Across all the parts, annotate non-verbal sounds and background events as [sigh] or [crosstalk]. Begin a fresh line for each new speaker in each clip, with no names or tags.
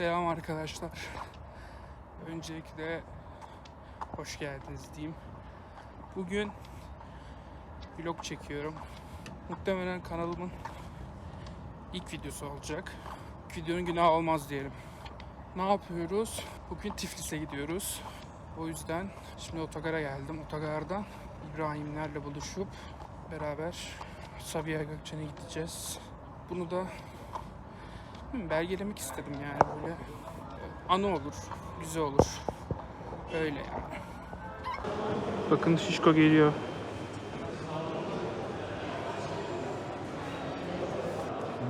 Selam arkadaşlar. Öncelikle hoş geldiniz diyeyim. Bugün vlog çekiyorum. Muhtemelen kanalımın ilk videosu olacak. Videonun günahı olmaz diyelim. Ne yapıyoruz? Bugün Tiflis'e gidiyoruz. O yüzden şimdi otogara geldim. Otogardan İbrahimlerle buluşup beraber Sabiha Gökçen'e gideceğiz. Bunu da Hı, belgelemek istedim yani böyle. Anı olur, güzel olur. Öyle yani. Bakın Şişko geliyor.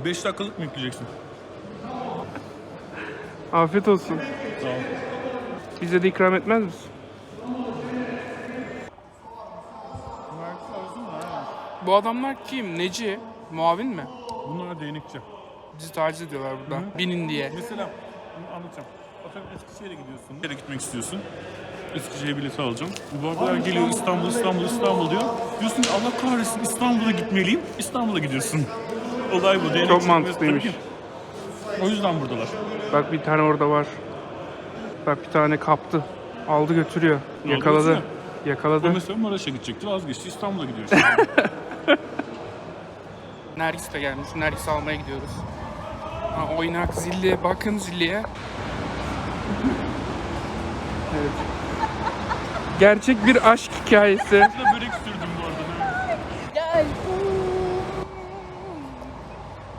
Beş dakikalık mı yükleyeceksin?
Afiyet olsun.
Sağ ol.
Bize de ikram etmez misin? Bu adamlar kim? Neci? Muavin mi?
Bunlar değnekçi.
Bizi taciz ediyorlar burada. Binin diye.
Mesela anlatacağım. Atıyorum Eskişehir'e gidiyorsun. Nereye gitmek istiyorsun? Eskişehir'e bileti alacağım. Bu arada geliyor İstanbul, İstanbul, İstanbul diyor. Diyorsun ki Allah kahretsin İstanbul'a gitmeliyim. İstanbul'a gidiyorsun. Olay bu. Değnekçi
Çok mantıklıymış.
O yüzden buradalar.
Bak bir tane orada var. Bak bir tane kaptı. Aldı götürüyor.
Aldı
Yakaladı.
götürüyor. O
Yakaladı.
mesela Maraş'a gidecekti. Vazgeçti. İstanbul'a gidiyor şimdi. [laughs]
Nergis de gelmiş. Nergis almaya gidiyoruz. Ha, oynak zilli. Bakın zilliye. Evet. Gerçek bir aşk hikayesi.
Börek sürdüm bu arada.
Gel.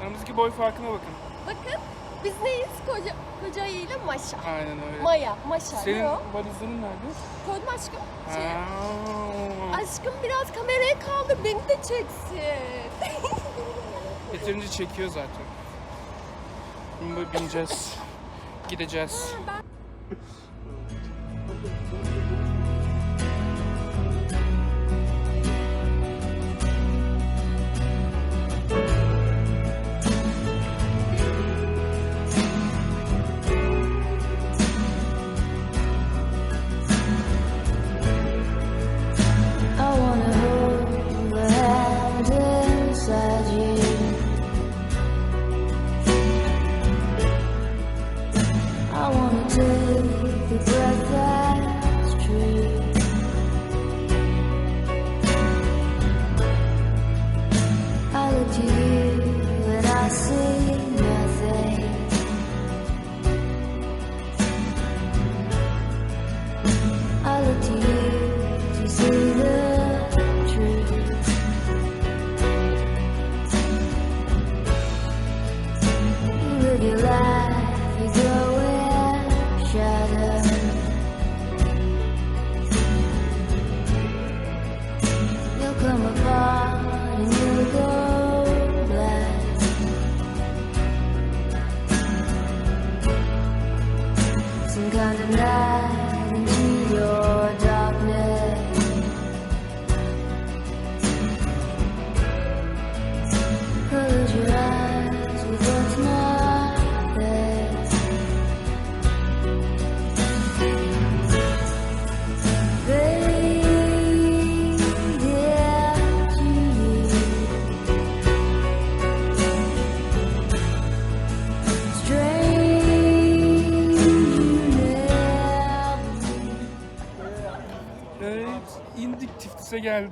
Aramızdaki boy farkına bakın.
Bakın biz neyiz? Koca, koca ile Maşa.
Aynen öyle.
Maya, Maşa.
Senin
Ne o?
valizlerin nerede?
Koydum aşkım. Şey, aşkım biraz kameraya kaldır beni de çeksin.
Yeterince çekiyor zaten. Bineceğiz. Gideceğiz.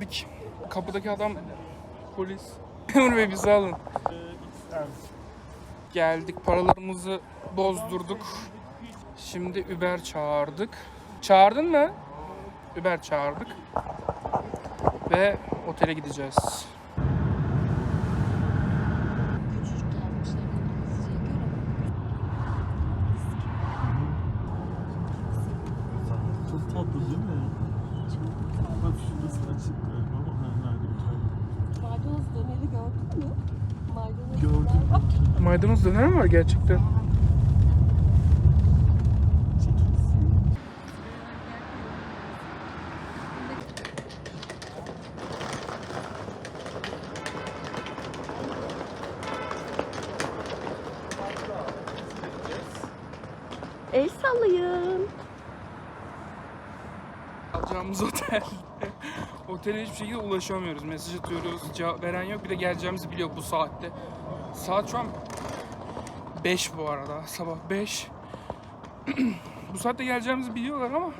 Geldik. Kapıdaki adam polis. [laughs] Memur Bey bizi alın. Geldik, paralarımızı bozdurduk. Şimdi Uber çağırdık. Çağırdın mı? Uber çağırdık. Ve otele gideceğiz.
Çok tatlı değil mi? Bak şurası açık galiba ama ha, nerede bir tane.
maydanoz döneri gördün mü? Maydanoz
Gördüm.
Mi var gerçekten?
El sallayın.
Alacağımız otel. [laughs] Otele hiçbir şekilde ulaşamıyoruz. Mesaj atıyoruz. Cevap veren yok. Bir de geleceğimizi biliyor bu saatte. Saat şu an 5 bu arada. Sabah 5. [clears throat] bu saatte geleceğimizi biliyorlar ama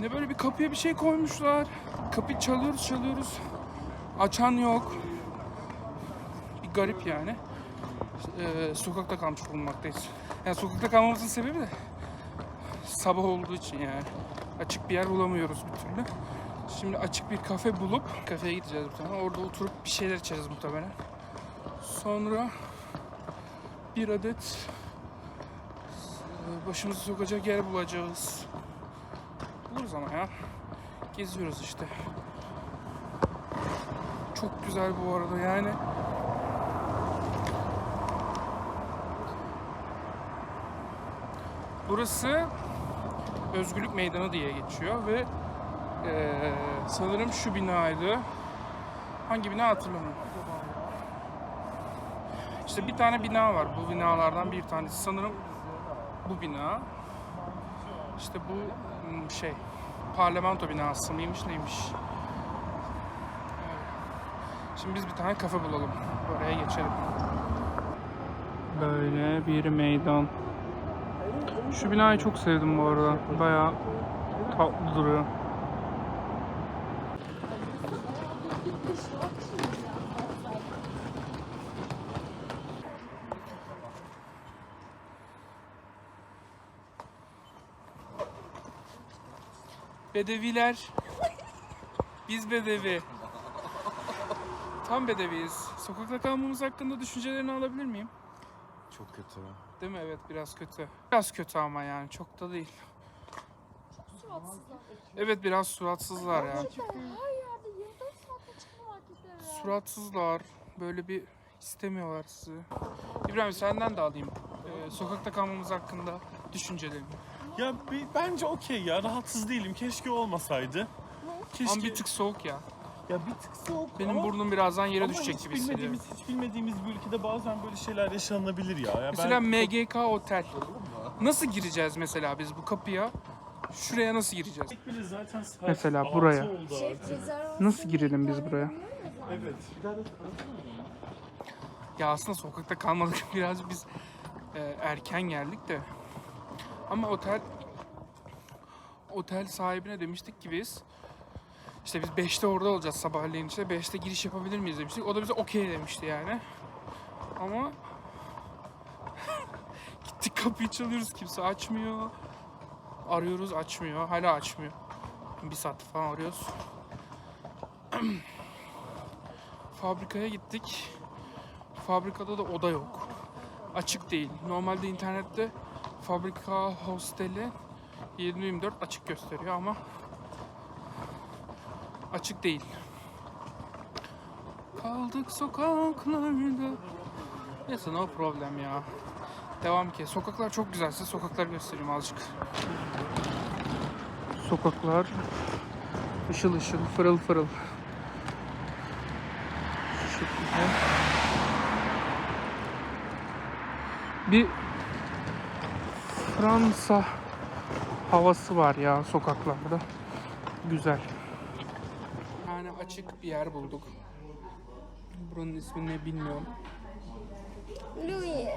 ne böyle bir kapıya bir şey koymuşlar. Kapıyı çalıyoruz çalıyoruz. Açan yok. Bir garip yani. Ee, sokakta kalmış bulunmaktayız. Yani sokakta kalmamızın sebebi de sabah olduğu için yani. Açık bir yer bulamıyoruz bir türlü. Şimdi açık bir kafe bulup kafeye gideceğiz bir tane. Orada oturup bir şeyler içeceğiz muhtemelen. Sonra bir adet e, başımızı sokacak yer bulacağız. Buluruz ama ya. Geziyoruz işte. Çok güzel bu arada yani. Burası Özgürlük Meydanı diye geçiyor ve eee, sanırım şu binaydı. Hangi bina hatırlamıyorum. İşte bir tane bina var. Bu binalardan bir tanesi sanırım bu bina. İşte bu hmm, şey parlamento binası mıymış neymiş. Şimdi biz bir tane kafe bulalım. Oraya geçelim. Böyle bir meydan. Şu binayı çok sevdim bu arada. Bayağı tatlı duruyor. Bedeviler. Biz bedevi. Tam bedeviyiz. Sokakta kalmamız hakkında düşüncelerini alabilir miyim?
Çok kötü.
Değil mi? Evet biraz kötü. Biraz kötü ama yani çok da değil.
Suratsızlar.
Evet biraz suratsızlar ya.
Her yerde 24 saatte çıkma marketlere.
Suratsızlar. Böyle bir istemiyorlar sizi. İbrahim senden de alayım. Ee, sokakta kalmamız hakkında düşüncelerini.
Ya bir- bence okey ya rahatsız değilim. Keşke olmasaydı. Keşke.
Ama bir tık soğuk ya.
Ya bir tık soğuk
Benim
ama,
burnum birazdan yere
ama
düşecek
hiç
gibi hissediyorum.
bilmediğimiz, hiç bilmediğimiz bir ülkede bazen böyle şeyler yaşanabilir ya. ya
Mesela
ben,
MGK Otel. Nasıl gireceğiz mesela biz bu kapıya? Şuraya nasıl gireceğiz?
Zaten saat
Mesela
altı
buraya.
oldu
Şey,
artık.
Nasıl girelim biz buraya?
Evet.
Ya aslında sokakta kalmadık [laughs] biraz biz e, erken geldik de. Ama otel otel sahibine demiştik ki biz işte biz 5'te orada olacağız sabahleyin işte 5'te giriş yapabilir miyiz demiştik. O da bize okey demişti yani. Ama [laughs] gittik kapıyı çalıyoruz kimse açmıyor. Arıyoruz açmıyor. Hala açmıyor. Bir saat falan arıyoruz. [clears throat] Fabrikaya gittik. Fabrikada da oda yok. Açık değil. Normalde internette fabrika hosteli 7/24 açık gösteriyor ama açık değil. Kaldık sokaklarda. Neyse no problem ya. Devam ki. Sokaklar çok güzel. Size sokaklar göstereyim azıcık. Sokaklar ışıl ışıl, fırıl fırıl. Şu şekilde. bir Fransa havası var ya sokaklarda. Güzel. Yani açık bir yer bulduk. Buranın ismi ne bilmiyorum.
Louis.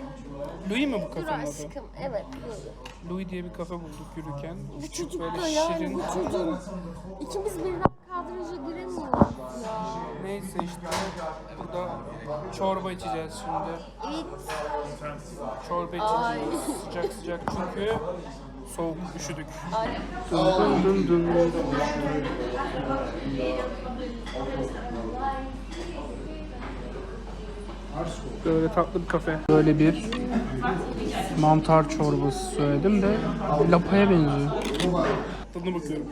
Louis mi bu
Dur
kafenin adı?
aşkım. Evet Louis.
Louis diye bir kafe bulduk yürürken.
Bu çocuk
böyle
da yani
şirin.
bu çocuk. İkimiz birden.
Neyse işte burada çorba içeceğiz şimdi. Çorba içeceğiz. Sıcak sıcak çünkü soğuk üşüdük. Dın dın dın. Böyle tatlı bir kafe. Böyle bir mantar çorbası söyledim de lapaya benziyor. Tadına bakıyorum.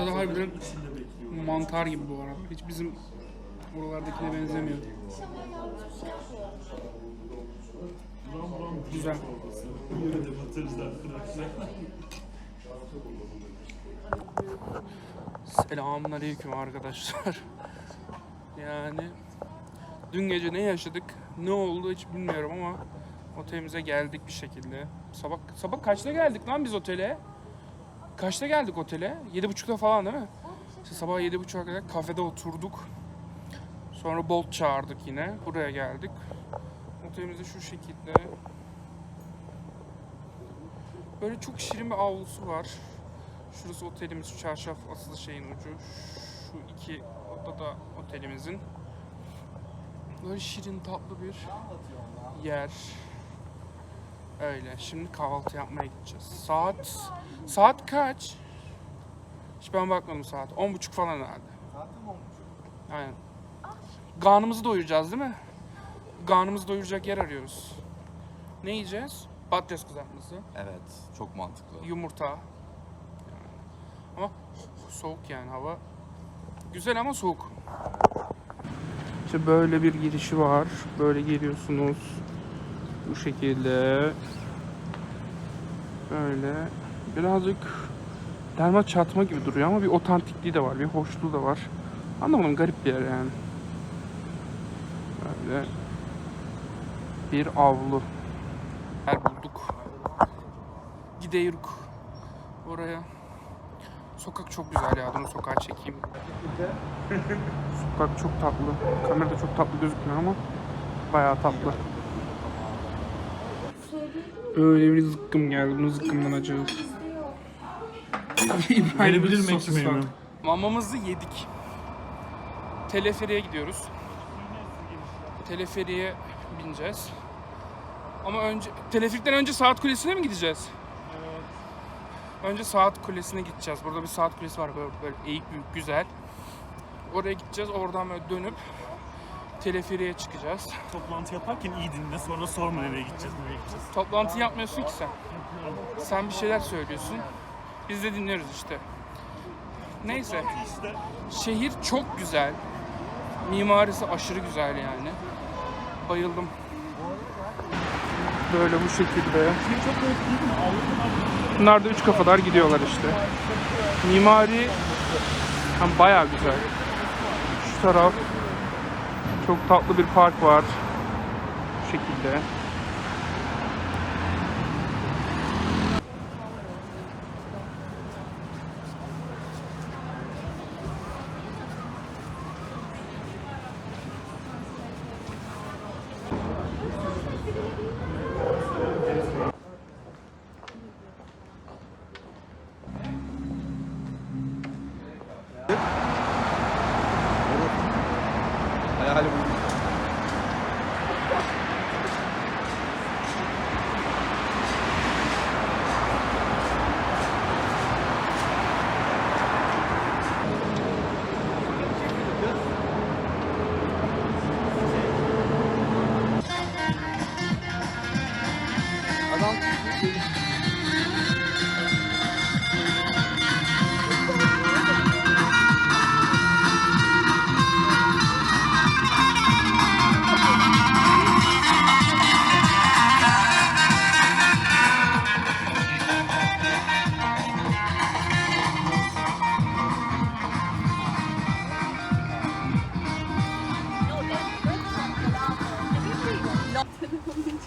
Tadı harbiden mantar gibi bu arada. Hiç bizim oralardakine benzemiyor. Güzel. Selamun aleyküm arkadaşlar. Yani dün gece ne yaşadık, ne oldu hiç bilmiyorum ama otelimize geldik bir şekilde. Sabah sabah kaçta geldik lan biz otele? Kaçta geldik otele? Yedi buçukta falan değil mi? İşte sabah yedi buçuğa kadar kafede oturduk. Sonra Bolt çağırdık yine. Buraya geldik. Otelimiz de şu şekilde. Böyle çok şirin bir avlusu var. Şurası otelimiz, şu çarşaf asılı şeyin ucu. Şu iki odada otelimizin. Böyle şirin tatlı bir yer. Öyle. Şimdi kahvaltı yapmaya gideceğiz. Saat saat kaç? Hiç ben bakmadım saat. On buçuk falan herhalde. Aynen. Karnımızı doyuracağız değil mi? Karnımızı doyuracak yer arıyoruz. Ne yiyeceğiz? Patates kızartması,
Evet, çok mantıklı.
yumurta. Yani. Ama soğuk yani hava. Güzel ama soğuk. İşte böyle bir girişi var. Böyle geliyorsunuz. Bu şekilde. Böyle. Birazcık derma çatma gibi duruyor ama bir otantikliği de var. Bir hoşluğu da var. Anlamadım garip bir yer yani. Böyle bir avlu. Yer bulduk. Gideyoruz oraya. Sokak çok güzel ya. Bunu sokağa çekeyim. [laughs] Sokak çok tatlı. Kamerada çok tatlı gözükmüyor ama bayağı tatlı. Böyle bir zıkkım geldi. Bunu zıkkımlanacağız. İbrahim
Verebilir mi
var. Mamamızı yedik. Teleferiye gidiyoruz. Teleferiye bineceğiz. Ama önce teleferikten önce saat kulesine mi gideceğiz? Önce saat kulesine gideceğiz. Burada bir saat kulesi var böyle, böyle eğik büyük güzel. Oraya gideceğiz. Oradan böyle dönüp teleferiye çıkacağız.
Toplantı yaparken iyi dinle sonra sorma nereye gideceğiz, nereye gideceğiz.
Toplantı yapmıyorsun ki sen. Sen bir şeyler söylüyorsun. Biz de dinliyoruz işte. Neyse.
İşte
Şehir çok güzel. Mimarisi aşırı güzel yani. Bayıldım. Böyle bu şekilde. Bunlar da üç kafalar gidiyorlar işte. Mimari hem bayağı güzel. Şu taraf çok tatlı bir park var. Bu şekilde.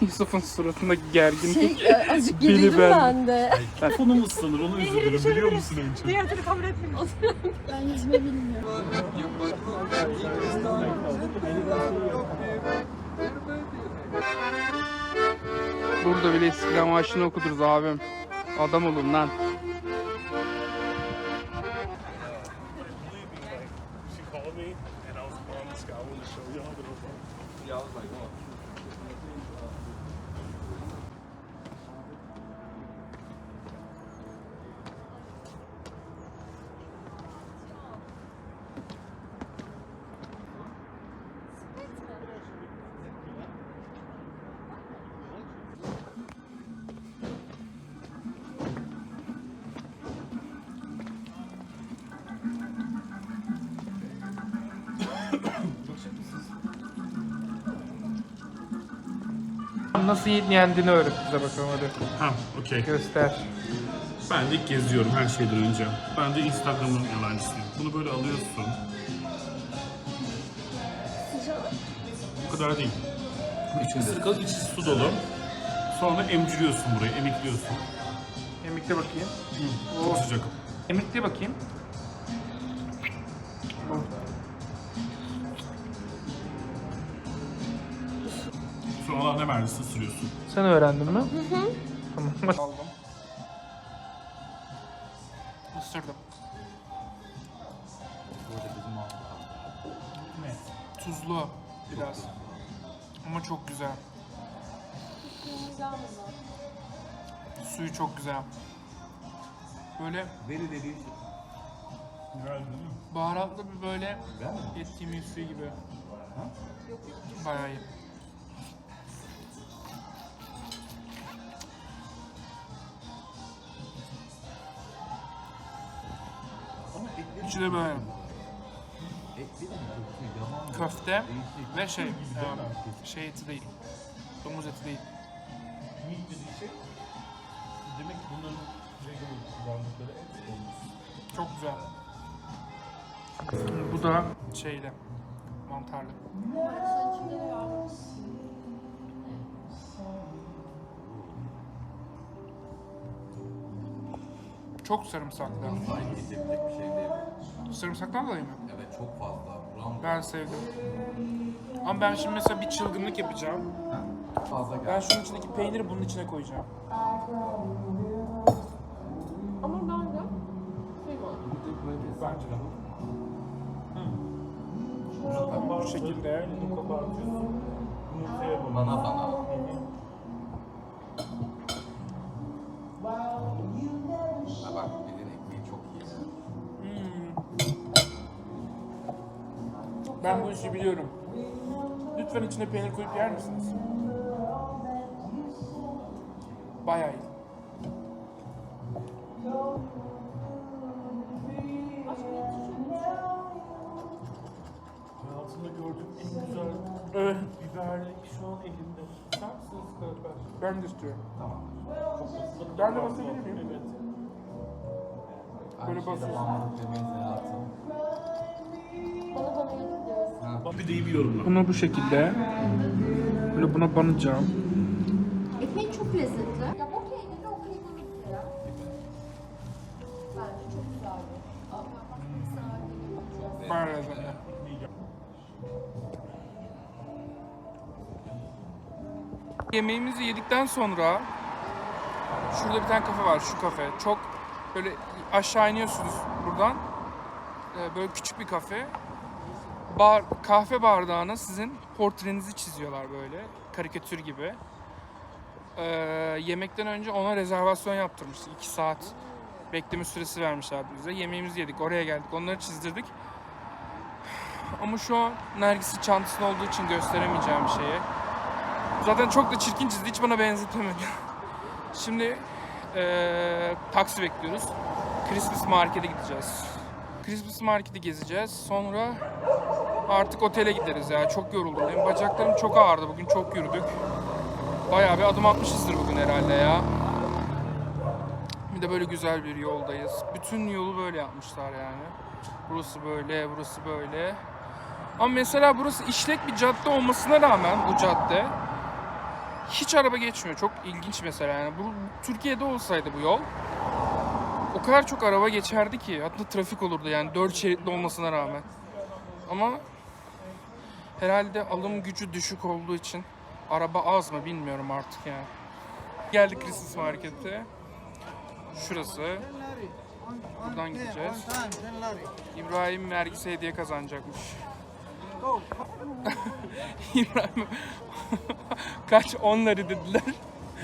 Yusuf'un suratındaki gerginlik.
Şey, azıcık
Beni
gerildim
ben-
ben de.
telefonum ıslanır, onu üzülürüm biliyor musun önce?
Ben yüzme bilmiyorum.
Burada bile İstiklal Marşı'nı okuduruz abim. Adam olun lan. Nasıl yendiğini öğret bize bakalım hadi.
Ha, okey.
Göster.
Ben de ilk geziyorum her şeyden önce. Ben de Instagram'ın yalancısıyım. Bunu böyle alıyorsun. Bu kadar değil. İçi ısırgalı, içi su dolu. Sonra emciriyorsun burayı, emikliyorsun.
Emikle bakayım.
Çok sıcak.
Emikle bakayım.
Verdiyse ısırıyorsun.
Sen öğrendin mi? Hı hı. Tamam. [laughs] Aldım. Isırdım. Tuzlu biraz. Ama çok güzel. Suyu çok güzel. Böyle
Veri dediği
Güzel değil mi?
baharatlı bir böyle yemeği suyu gibi. Bayağı iyi. İçi de böyle köfte ve şey, e, şey eti değil. Domuz eti değil.
Meat dediği şey demek ki bunların vegan kullandıkları et olmuş.
Çok güzel. Bu da şeyli, mantarlı. Çok sarımsaklı.
Ay gidebilecek bir şey değil.
Sarımsaktan dolayı mı?
Evet çok fazla. Buram
Ben sevdim. Ama ben şimdi mesela bir çılgınlık yapacağım.
fazla geldi.
Ben şunun içindeki peyniri bunun içine koyacağım.
Ama ben de kıyma.
Bence de.
Bu
Bu şekilde.
Bana bana.
Ben bu işi biliyorum. Lütfen içine peynir koyup yer misiniz? Bayağı iyi.
Hayatımda gördüğüm en güzel
Evet.
biberli şu an elimde. Sen misin ıskalıklar?
Ben de istiyorum.
Tamam.
Ben de basabilir miyim?
Evet.
Aynı
Böyle
şeyde
basıyorsun.
demeyiz hayatım.
Bana bana gidiyoruz.
Bak bir de iyi bir yorumla.
Bunu bu şekilde böyle buna banacağım.
Ekmeği çok lezzetli. Ya o peynirli o kıymalı ya. Bence çok güzeldi. Ama bak mesela geliyor.
Bayağı lezzetli. Yemeğimizi yedikten sonra şurada bir tane kafe var, şu kafe. Çok böyle aşağı iniyorsunuz Böyle küçük bir kafe. Bar, kahve bardağına sizin portrenizi çiziyorlar böyle. Karikatür gibi. Ee, yemekten önce ona rezervasyon yaptırmıştık. 2 saat bekleme süresi vermişlerdi bize. Yemeğimizi yedik, oraya geldik, onları çizdirdik. Ama şu an Nergis'in çantasında olduğu için gösteremeyeceğim şeyi. Zaten çok da çirkin çizdi, hiç bana benzetemedi. [laughs] Şimdi eee, taksi bekliyoruz. Christmas Market'e gideceğiz. Christmas Market'i gezeceğiz. Sonra artık otele gideriz ya. Çok yoruldum. Benim bacaklarım çok ağrıdı. Bugün çok yürüdük. Bayağı bir adım atmışızdır bugün herhalde ya. Bir de böyle güzel bir yoldayız. Bütün yolu böyle yapmışlar yani. Burası böyle, burası böyle. Ama mesela burası işlek bir cadde olmasına rağmen bu cadde hiç araba geçmiyor. Çok ilginç mesela yani. Bu Türkiye'de olsaydı bu yol o kadar çok araba geçerdi ki hatta trafik olurdu yani dört şeritli olmasına rağmen. Ama herhalde alım gücü düşük olduğu için araba az mı bilmiyorum artık yani. Geldik Christmas Market'e. Şurası. Buradan gideceğiz. İbrahim vergisi hediye kazanacakmış. [laughs] İbrahim [laughs] kaç onları dediler.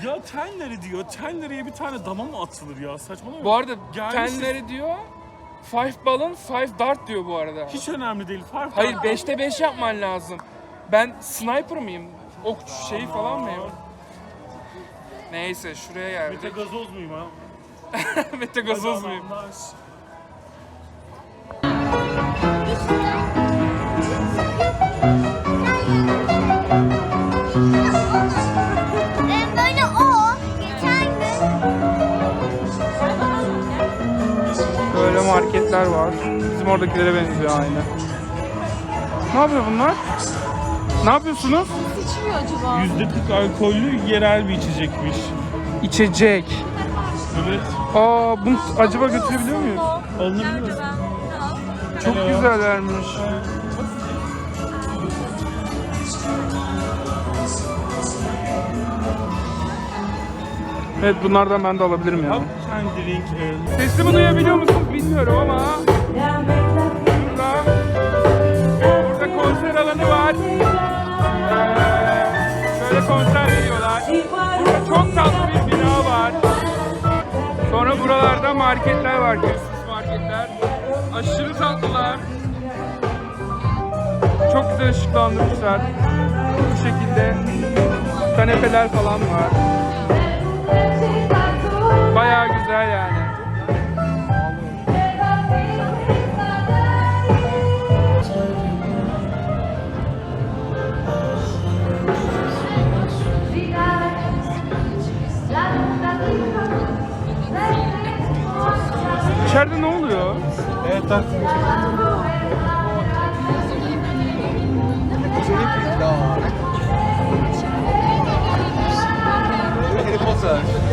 Ya tenleri diyor. Tenleriye bir tane dama mı atılır ya? Saçmalama.
Bu arada
Gelmişiz.
tenleri diyor. Five balon, five dart diyor bu arada.
Hiç önemli değil. Fark
Hayır 5'te 5 yapman lazım. Ben sniper mıyım? Okçu şeyi falan mıyım? Neyse şuraya
Mete
geldik.
gazoz muyum ha? [laughs]
Mete gazoz muyum?
Adamlar.
Ben
Marketler var. Bizim oradakilere benziyor aynı. Ne yapıyor bunlar? Ne yapıyorsunuz?
İçmiyor acaba?
Yüzde 40 alkollü yerel bir içecekmiş.
İçecek.
Evet.
Aa bunu acaba götürebiliyor muyuz?
Alınabilir?
Çok güzellermiş. Evet bunlardan ben de alabilirim yani.
Sen drink, e,
Sesimi duyabiliyor musunuz bilmiyorum ama burada, burada konser alanı var. Ee, şöyle konser veriyorlar. Burada çok tatlı bir bina var. Sonra buralarda marketler var, gözsüz marketler. Aşırı tatlılar. Çok güzel ışıklandırmışlar. Bu şekilde kanepeler falan var. Bayağı güzel yani. İçeride ne oluyor?
Harry Potter.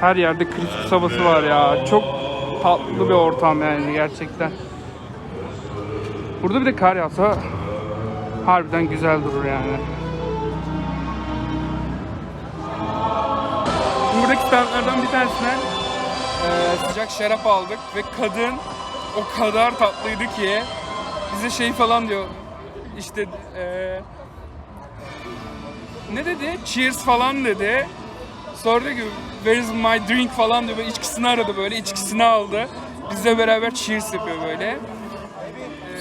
Her yerde Christmas havası var ya. Çok tatlı bir ortam yani gerçekten. Burada bir de kar yağsa harbiden güzel durur yani. Buradaki standlardan bir tanesine eee, sıcak şarap aldık ve kadın o kadar tatlıydı ki bize şey falan diyor işte eee, ne dedi? Cheers falan dedi. Sonra diyor ki where is my drink falan diyor. Böyle içkisini aradı böyle. içkisini aldı. Bizle beraber cheers yapıyor böyle.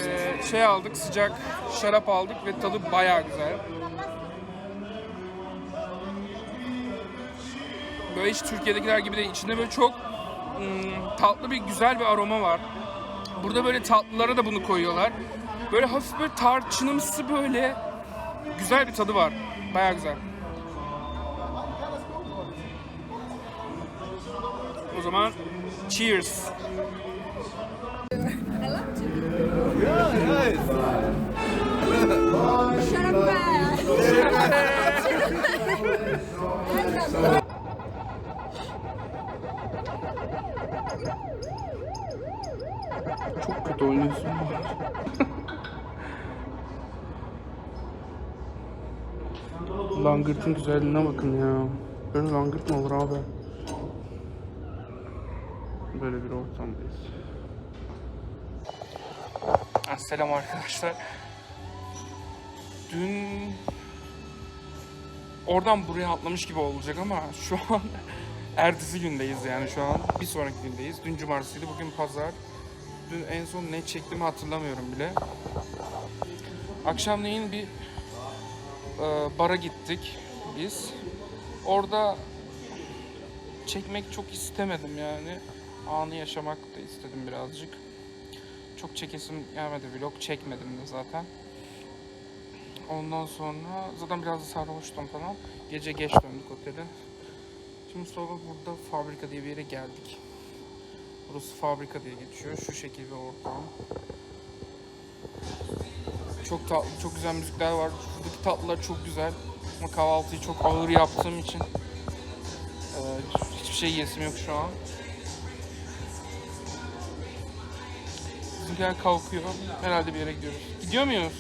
Ee, şey aldık sıcak şarap aldık ve tadı bayağı güzel. Böyle hiç Türkiye'dekiler gibi değil. İçinde böyle çok ım, tatlı bir güzel bir aroma var. Burada böyle tatlılara da bunu koyuyorlar. Böyle hafif böyle tarçınımsı böyle güzel bir tadı var. Bayağı güzel. O zaman cheers. Çok kötü oynuyorsun. Langırtın güzelliğine bakın ya. Böyle langırt mı olur abi? Böyle bir ortamdayız. Selam arkadaşlar. Dün oradan buraya atlamış gibi olacak ama şu an [laughs] ertesi gündeyiz yani şu an bir sonraki gündeyiz. Dün cumartesiydi, bugün pazar. Dün en son ne çektiğimi hatırlamıyorum bile. Akşamleyin bir e, bara gittik biz. Orada çekmek çok istemedim yani. Anı yaşamak da istedim birazcık. Çok çekesim gelmedi vlog çekmedim de zaten. Ondan sonra zaten biraz da sarhoştum falan. Gece geç döndük otele. Şimdi sonra burada fabrika diye bir yere geldik. Burası fabrika diye geçiyor. Şu şekil bir ortam. Çok tatlı, çok güzel müzikler var. Şuradaki tatlılar çok güzel. Ama kahvaltıyı çok ağır yaptığım için e, hiçbir şey yesim yok şu an. Bizimkiler kalkıyor. Herhalde bir yere gidiyoruz. Gidiyor muyuz?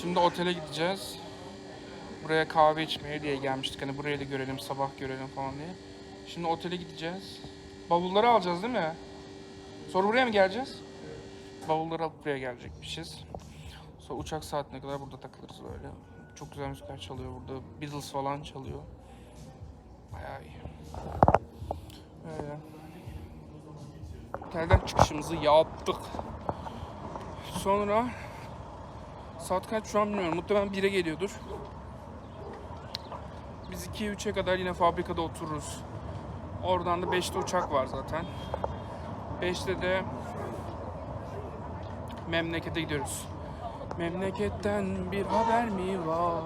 Şimdi otele gideceğiz. Buraya kahve içmeye diye gelmiştik. Hani burayı da görelim, sabah görelim falan diye. Şimdi otele gideceğiz. Bavulları alacağız değil mi? Sonra buraya mı geleceğiz? Bavulları alıp buraya gelecekmişiz. Sonra uçak saatine kadar burada takılırız böyle. Çok güzel müzikler çalıyor burada. Beatles falan çalıyor. Bayağı iyi. Öyle. Otelden çıkışımızı yaptık. Sonra saat kaç şu an bilmiyorum. Muhtemelen 1'e geliyordur. Biz 2'ye 3'e kadar yine fabrikada otururuz. Oradan da 5'te uçak var zaten. 5'te de memlekete gidiyoruz. Memleketten bir haber mi var?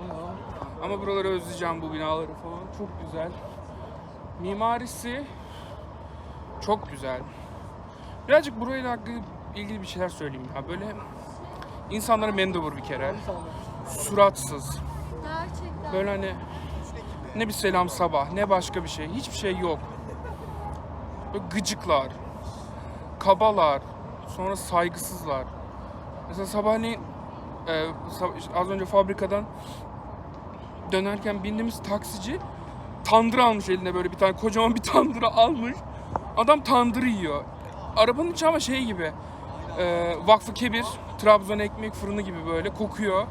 Ama buraları özleyeceğim bu binaları falan. Çok güzel. Mimarisi çok güzel. Birazcık burayla ilgili bir şeyler söyleyeyim ya. Böyle İnsanları mendebur bir kere. Suratsız.
Gerçekten.
Böyle hani ne bir selam sabah ne başka bir şey. Hiçbir şey yok. Böyle gıcıklar. Kabalar. Sonra saygısızlar. Mesela sabahleyin e, az önce fabrikadan dönerken bindiğimiz taksici tandır almış eline böyle bir tane kocaman bir [laughs] tandıra almış. Adam tandırı yiyor. Arabanın içi ama şey gibi. E, Vakfı Kebir, Trabzon ekmek fırını gibi böyle kokuyor.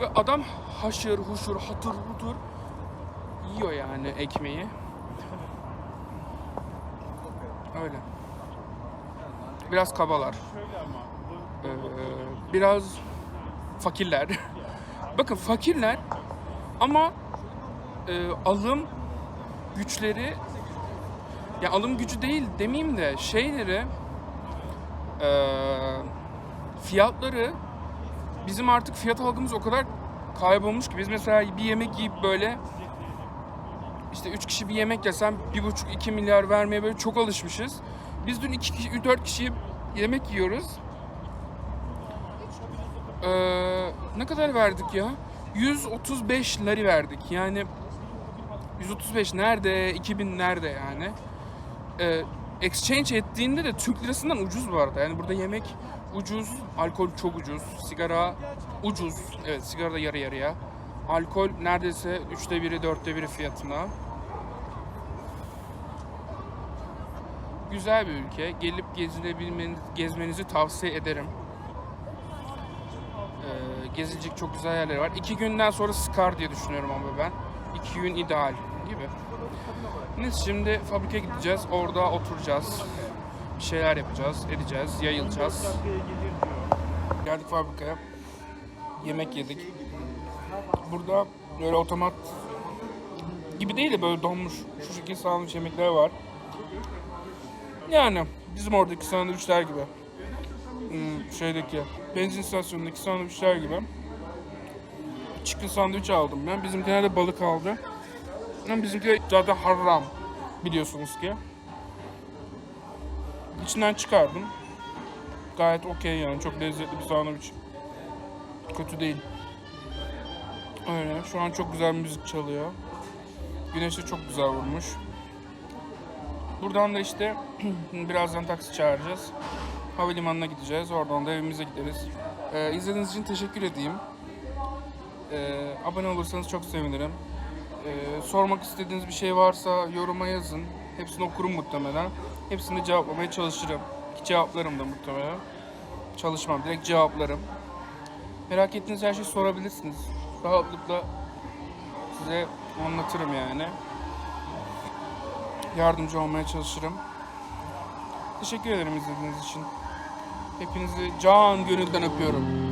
Ve adam haşır huşur hatır hutur yiyor yani ekmeği. Öyle. Biraz kabalar. Ee, biraz fakirler. [laughs] Bakın fakirler ama e, alım güçleri ya alım gücü değil demeyeyim de şeyleri e, fiyatları bizim artık fiyat algımız o kadar kaybolmuş ki biz mesela bir yemek yiyip böyle işte üç kişi bir yemek yesem bir buçuk iki milyar vermeye böyle çok alışmışız. Biz dün iki kişi, dört kişi yemek yiyoruz. Ee, ne kadar verdik ya? 135 lari verdik. Yani 135 nerede? 2000 nerede yani? Ee, exchange ettiğinde de Türk lirasından ucuz bu arada. Yani burada yemek ucuz, alkol çok ucuz, sigara ucuz. Evet sigara da yarı yarıya. Alkol neredeyse üçte biri, dörtte biri fiyatına. Güzel bir ülke. Gelip gezilebilmeniz, gezmenizi tavsiye ederim. Ee, gezilecek çok güzel yerler var. İki günden sonra sıkar diye düşünüyorum ama ben. İki gün ideal gibi. Neyse şimdi fabrikaya gideceğiz. Orada oturacağız. Bir şeyler yapacağız, edeceğiz, yayılacağız. Geldik fabrikaya. Yemek yedik. Burada böyle otomat gibi değil de böyle donmuş şu şekilde sağlanmış yemekler var. Yani bizim oradaki sandviçler gibi. Hmm, şeydeki benzin istasyonundaki sandviçler gibi. Chicken sandviç aldım ben. Bizimkiler de balık aldı. Ama bizimkiler zaten haram biliyorsunuz ki. İçinden çıkardım. Gayet okey yani. Çok lezzetli bir sandviç. Kötü değil. Öyle. Şu an çok güzel müzik çalıyor. Güneş de çok güzel vurmuş. Buradan da işte [clears throat] birazdan taksi çağıracağız. Havalimanına gideceğiz. Oradan da evimize gideriz. Ee, izlediğiniz için teşekkür edeyim. Ee, abone olursanız çok sevinirim. Ee, sormak istediğiniz bir şey varsa yoruma yazın. Hepsini okurum muhtemelen. Hepsini cevaplamaya çalışırım. Ki cevaplarım da muhtemelen. Çalışmam, direkt cevaplarım. Merak ettiğiniz her şeyi sorabilirsiniz. Rahatlıkla size anlatırım yani. Yardımcı olmaya çalışırım. Teşekkür ederim izlediğiniz için. Hepinizi can gönülden öpüyorum.